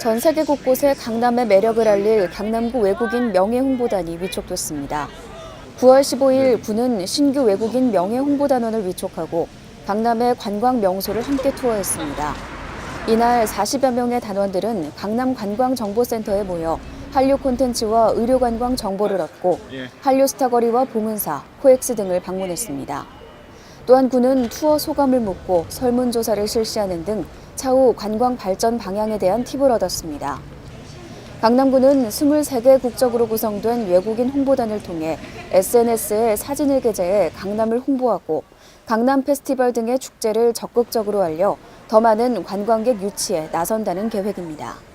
전 세계 곳곳에 강남의 매력을 알릴 강남구 외국인 명예 홍보단이 위촉됐습니다. 9월 15일 구는 신규 외국인 명예 홍보단원을 위촉하고 강남의 관광 명소를 함께 투어했습니다. 이날 40여 명의 단원들은 강남 관광정보센터에 모여 한류 콘텐츠와 의료 관광 정보를 얻고 한류 스타거리와 봉은사, 코엑스 등을 방문했습니다. 또한 군은 투어 소감을 묻고 설문조사를 실시하는 등 차후 관광 발전 방향에 대한 팁을 얻었습니다. 강남구는 23개 국적으로 구성된 외국인 홍보단을 통해 SNS에 사진을 게재해 강남을 홍보하고 강남 페스티벌 등의 축제를 적극적으로 알려 더 많은 관광객 유치에 나선다는 계획입니다.